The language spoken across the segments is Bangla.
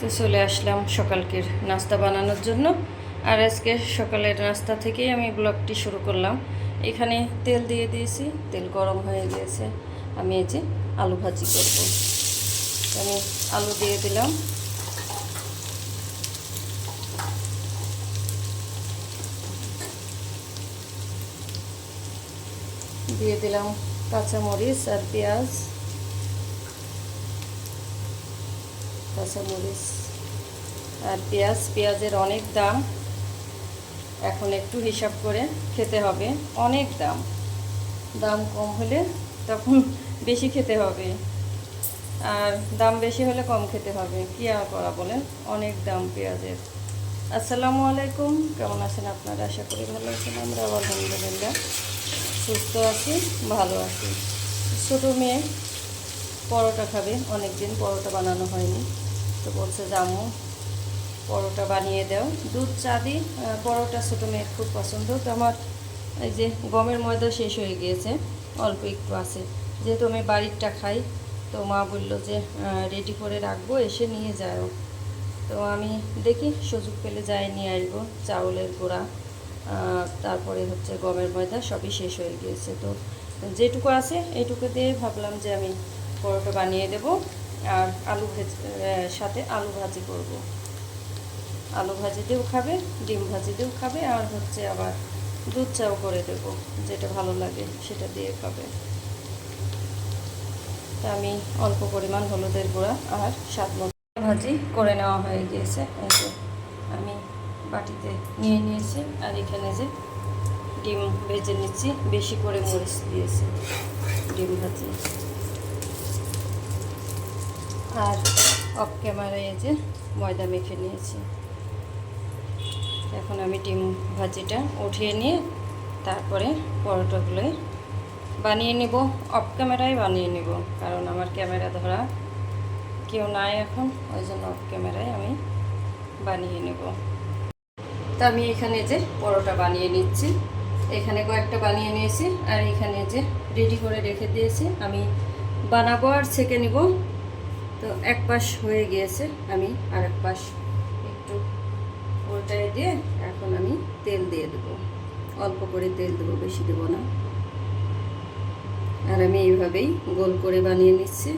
তো চলে আসলাম সকালকের নাস্তা বানানোর জন্য। আর আজকে সকালের নাস্তা থেকেই আমি ব্লগটি শুরু করলাম। এখানে তেল দিয়ে দিয়েছি, তেল গরম হয়ে গিয়েছে আমি এই যে আলু ভাজি করব। আমি আলু দিয়ে দিলাম। দিয়ে দিলাম কাঁচামরিচ আর পেঁয়াজ। কাঁচামরিচ আর পেঁয়াজ, পেঁয়াজের অনেক দাম। এখন একটু হিসাব করে খেতে হবে। অনেক দাম। দাম কম হলে তখন বেশি খেতে হবে। আর দাম বেশি হলে কম খেতে হবে। কী আর করা বলেন? অনেক দাম পেঁয়াজের। আসসালামু আলাইকুম। কেমন আছেন আপনারা? আশা করি ভালো আছেন। আমরা আলহামদুলিল্লাহ সুস্থ আছি, ভালো আছি। ছোটো মেয়ে, পরোটা খাবে। অনেক দিন পরোটা বানানো হয়নি। তো বলছে, জামু, পরোটা বানিয়ে দাও। দুধ, চা দিই। পরোটা ছোটো মেয়ের খুব পছন্দ। তো আমার এই যে গমের ময়দা শেষ হয়ে গিয়েছে, অল্প একটু আছে। যেহেতু আমি বাড়িরটা খাই, তো মা বলল যে রেডি করে রাখব, এসে নিয়ে যাও। তো আমি দেখি সুযোগ পেলে যাই নিয়ে আসব। চাউলের গুঁড়া তারপরে হচ্ছে গমের ময়দা, সবই শেষ হয়ে গিয়েছে। তো যেটুকু আছে এইটুকু দিয়ে ভাবলাম যে আমি পরোটা বানিয়ে দেব। আর আলু সাথে আলু ভাজি করব। আলু ভাজি দিয়েও খাবে, ডিম ভাজি দিয়েও খাবে, আর হচ্ছে আবার দুধ চাও করে দেব, যেটা ভালো লাগে সেটা দিয়ে খাবে। তা আমি অল্প পরিমাণ হলুদের গুঁড়া আর স্বাদ মতো ভাজি করে নেওয়া হয়ে গিয়েছে। এই আমি বাটিতে নিয়ে নিয়েছি, আর এখানে যে ডিম ভেজে নিচ্ছি, বেশি করে মরিচ দিয়েছি, ডিম ভাজি। আর অফ ক্যামেরায় যে ময়দা মেখে নিয়েছি। এখন আমি ডিম ভাজিটা উঠিয়ে নিয়ে তারপরে পরোটাগুলোই বানিয়ে নিব। অফ ক্যামেরায় বানিয়ে নিব, কারণ আমার ক্যামেরা ধরা কেউ নাই এখন, ওই জন্য অফ ক্যামেরায় আমি বানিয়ে নেব। তা আমি এখানে যে পরোটা বানিয়ে নিচ্ছি, এখানে কয়েকটা বানিয়ে নিয়েছি, আর এখানে যে রেডি করে রেখে দিয়েছি, আমি বানাবো আর ছেঁকে নিব। তো এক পাশ হয়ে গিয়েছে আমি আর এক পাশ একটু উল্টায় দিয়ে এখন আমি তেল দিয়ে দেবো। অল্প করে তেল দেবো, বেশি দেবো না। আর আমি এইভাবেই গোল করে বানিয়ে নিচ্ছি।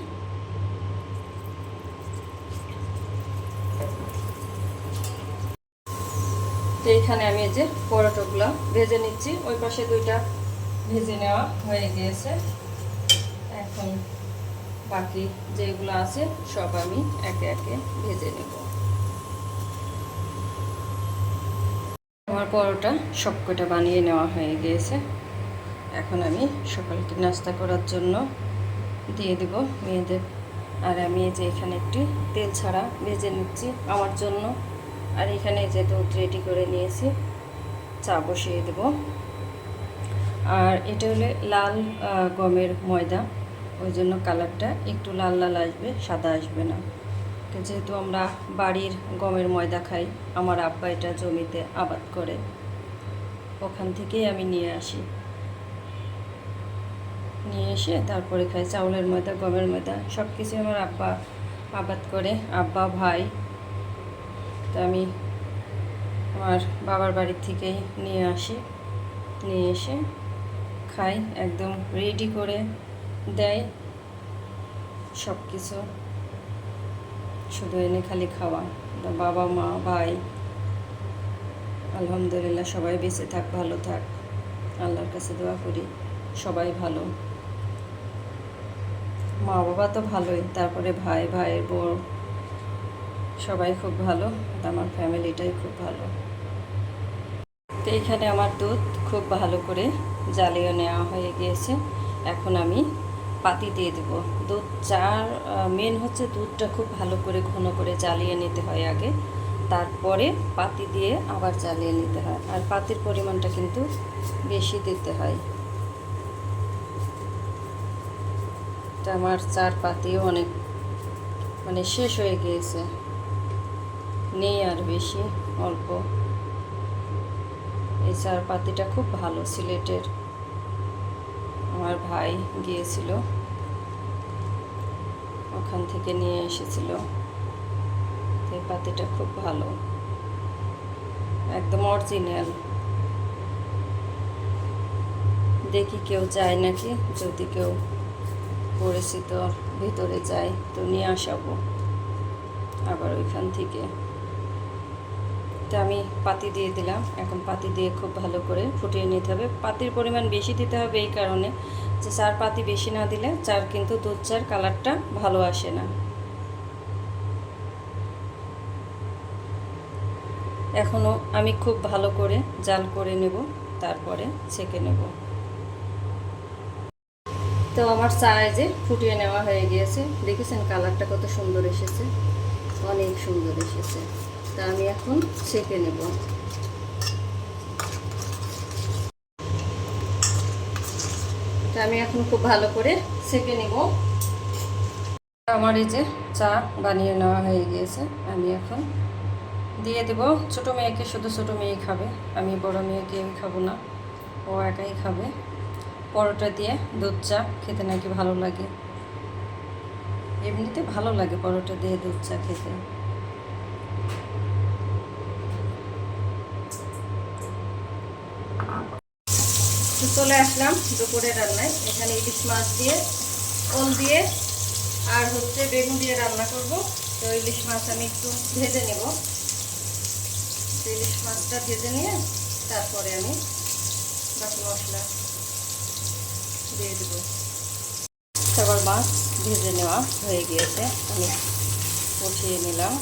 তো এখানে আমি এই যে পরোটাগুলো ভেজে নিচ্ছি। ওই পাশে দুইটা ভেজে নেওয়া হয়ে গিয়েছে। এখন বাকি যেগুলো আছে, সব আমি একে একে ভেজে নেব। আমার পরোটা সবকটা বানিয়ে নেওয়া হয়ে গিয়েছে। এখন আমি সকালকে নাস্তা করার জন্য দিয়ে দেব মেয়েদের। আর আমি যে এখানে একটি তেল ছাড়া ভেজে নিচ্ছি আমার জন্য। আর এখানে যে দুধ রেডি করে নিয়েছি, চা বসিয়ে দেব। আর এটা হলে লাল গমের ময়দা। ওই জন্য কালারটা একটু লাল লাল আসবে, সাদা আসবে না। যেহেতু আমরা বাড়ির গমের ময়দা খাই, আমার আব্বা এটা জমিতে আবাদ করে। ওখান থেকেই আমি নিয়ে আসি। নিয়ে এসে তারপরে খাই চাউলের ময়দা, গমের ময়দা সব কিছু আমার আব্বা আবাদ করে। আব্বা ভাই। তো আমি আমার বাবার বাড়ির থেকেই নিয়ে আসি। নিয়ে এসে খাই, একদম রেডি করে দেয়। সব কিছু শুধু এনে খালি খাওয়া। বাবা, মা, ভাই, আলহামদুলিল্লাহ সবাই বেঁচে থাক, ভালো থাক। আল্লাহর কাছে দোয়া করি, সবাই ভালো। মা বাবা তো ভালোই, তারপরে ভাই, ভাইয়ের বোন সবাই খুব ভালো আমার ফ্যামিলিটাই খুব ভালো। তো এখানে আমার দুধ খুব ভালো করে জ্বালিয়ে নেওয়া হয়ে গিয়েছে। এখন আমি পাতি দিয়ে দেব। দুধ চার মেন হচ্ছে দুধটা খুব ভালো করে ঘন করে জ্বালিয়ে নিতে হয় আগে। তারপরে পাতি দিয়ে আবার জ্বালিয়ে নিতে হয়। আর পাতির পরিমাণটা কিন্তু বেশি দিতে হয়। আমার চার পাতিও অনেক মানে শেষ হয়ে গিয়েছে। নেই আর বেশি, অল্প। এই চার পাতিটা খুব ভালো সিলেটের। আমার ভাই গিয়েছিল। ওখান থেকে নিয়ে এসেছিল। এই পাতিটা খুব ভালো। একদম অরিজিনাল দেখি কেউ যায় নাকি? যদি কেউ পরিচিত ভিতরে যায়, তো নিয়ে আসাবো। আবার ওইখান থেকে। তো আমি পাতি দিয়ে দিলাম। এখন পাতি দিয়ে খুব ভালো করে ফুটিয়ে নিতে হবে। পাতির পরিমাণ বেশি দিতে হবে এই কারণে যে চার পাতি বেশি না দিলে চার কিন্তু দুধ চার কালারটা ভালো আসে না। এখনও আমি খুব ভালো করে জাল করে নেব, তারপরে ছেঁকে নেব। তো আমার চা যে ফুটিয়ে নেওয়া হয়ে গিয়েছে। দেখেছেন কালারটা কত সুন্দর এসেছে? অনেক সুন্দর এসেছে। তা আমি এখন ছেঁকে নেব। তা আমি এখন খুব ভালো করে ছেঁকে নেব। আমার এই যে চা বানিয়ে নেওয়া হয়ে গিয়েছে, আমি এখন দিয়ে দেব। ছোটো মেয়েকে শুধু ছোটো মেয়ে খাবে, আমি বড় মেয়েকে খাব না, ও একাই খাবে। পরোটা দিয়ে দুধ চা খেতে নাকি ভালো লাগে। এমনিতে ভালো লাগে পরোটা দিয়ে দুধ চা খেতে তো চলে আসলাম দুপুরে রান্নায়। এখানে ইলিশ মাছ দিয়ে, ওল দিয়ে, আর হচ্ছে বেগুন দিয়ে রান্না করব। তো ইলিশ মাছ আমি একটু ভেজে নেব। ইলিশ মাছটা ভেজে নিয়ে তারপরে আমি বাকি মশলা দিয়ে দেব। সবার মাছ ভেজে নেওয়া হয়ে গিয়েছে। আমি কষিয়ে নিলাম।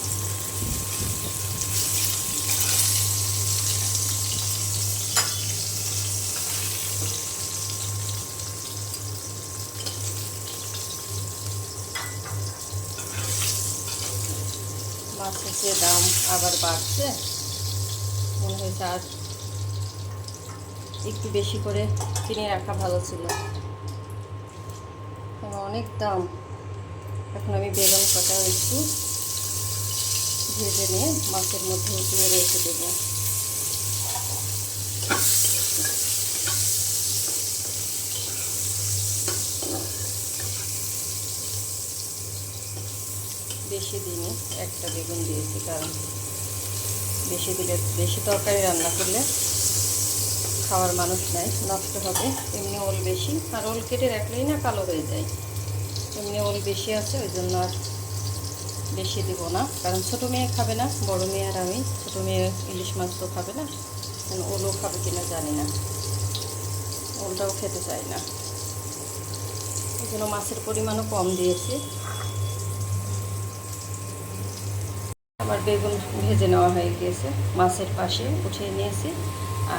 যে দাম আবার বাড়ছে, মনে হয়েছে আর একটু বেশি করে কিনে রাখা ভালো ছিল। অনেক দাম। এখন আমি বেগুন, কটা একটু ভেজে নিয়ে মাছের মধ্যে উঠিয়ে রেখে দেবো বেশি দিনে একটা বেগুন দিয়েছি, কারণ বেশি দিলে, বেশি তরকারি রান্না করলে খাওয়ার মানুষ নাই, নষ্ট হবে। এমনি ওল বেশি, আর ওল কেটে রাখলেই না কালো হয়ে যায়। এমনি ওল বেশি আছে, ওই জন্য আর বেশি দেব না, কারণ ছোটো মেয়ে খাবে না, বড় মেয়ে আর আমি। ছোটো মেয়ে ইলিশ মাছ তো খাবে না ওলও খাবে কিনা জানি না। ওলটাও খেতে চায় না। এই জন্য মাছের পরিমাণও কম দিয়েছি। আমার বেগুন ভেজে নেওয়া হয়ে গিয়েছে। মাছের পাশে উঠিয়ে নিয়েছি।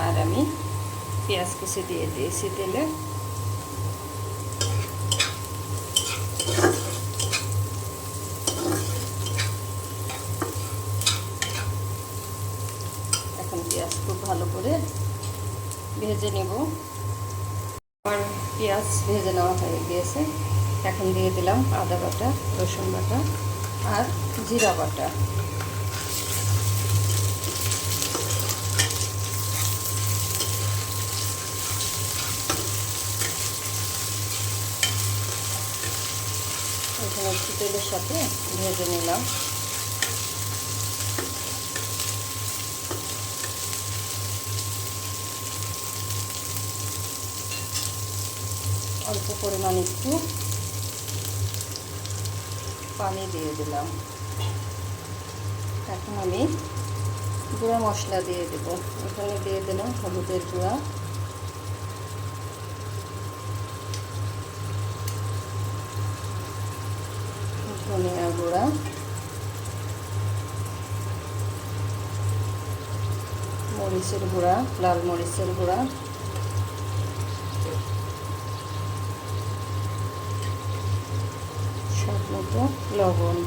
আর আমি পেঁয়াজ কুচি দিয়ে দিয়েছি তেলে। এখন পেঁয়াজ খুব ভালো করে ভেজে নেব। আমার পেঁয়াজ ভেজে নেওয়া হয়ে গিয়েছে। এখন দিয়ে দিলাম আদা বাটা, রসুন বাটা আর জিরা বাটা এখানে একটু তেলের সাথে ভেজে নিলাম। অল্প পরিমাণ একটু পানি দিয়ে দিলাম। এখন আমি গুঁড়া মশলা দিয়ে দেব। এখানে দিয়ে দিলাম হলুদের গুঁড়া। গুঁড়া। মরিচের গুঁড়া, লাল মরিচের গুঁড়া। স্বাদ মতো লবণ।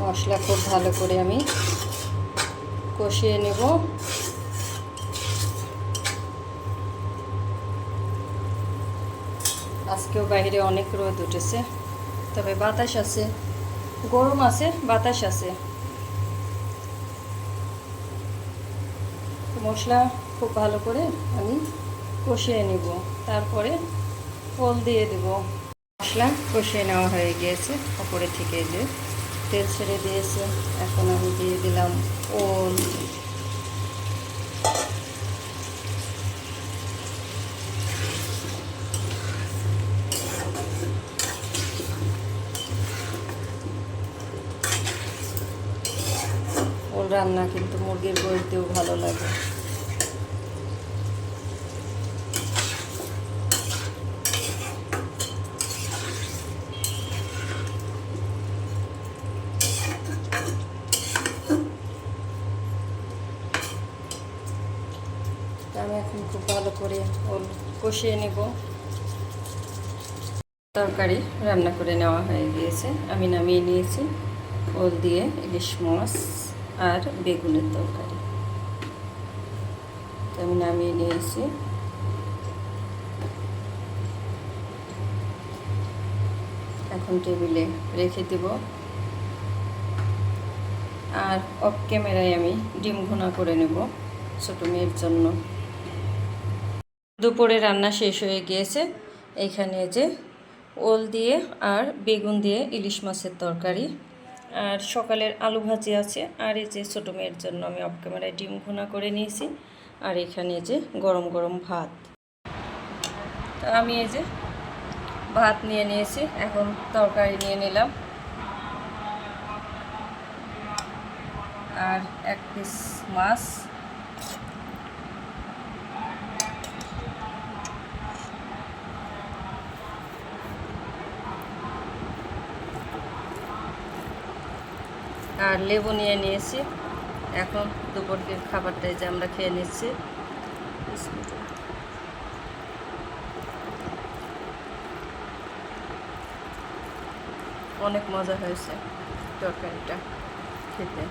মশলা খুব ভালো করে আমি কষিয়ে নেব। আজকেও বাইরে অনেক রোদ উঠেছে। তবে বাতাস আছে। গরম আছে, বাতাস আছে। মশলা খুব ভালো করে আমি কষিয়ে নিব। তারপরে ফল দিয়ে দেব। মশলা কষিয়ে নেওয়া হয়ে গিয়েছে। ওপরে থেকে যে তেল ছেড়ে দিয়েছে। এখন আমি দিয়ে দিলাম ওল। রান্না, কিন্তু মুরগির দিয়েও ভালো লাগে। আমি এখন খুব ভালো করে ওল কষিয়ে নেব। তরকারি রান্না করে নেওয়া হয়ে গিয়েছে। আমি নামিয়ে নিয়েছি। ওল দিয়ে ইলিশ মাছ। আর বেগুনের তরকারি। তো আমি নামিয়ে নিয়েছি। এখন টেবিলে রেখে দেব। আর অফ ক্যামেরায় আমি ডিম ঘোনা করে নেব ছোটো মেয়ের জন্য। দুপুরে রান্না শেষ হয়ে গিয়েছে। এইখানে যে ওল দিয়ে আর বেগুন দিয়ে ইলিশ মাছের তরকারি। আর সকালের আলু ভাজি আছে, আর এই যে ছোটো মেয়ের জন্য আমি অফ ক্যামেরায় ডিম ঘোনা করে নিয়েছি, আর এখানে যে গরম গরম ভাত। তো আমি এই যে ভাত নিয়ে নিয়েছি, এখন তরকারি নিয়ে নিলাম। আর এক পিস মাছ। আর লেবু নিয়ে নিয়েছি। এখন দুপুরের খাবারটাই যে আমরা খেয়ে নিচ্ছি। অনেক মজা হয়েছে তরকারিটা খেতে।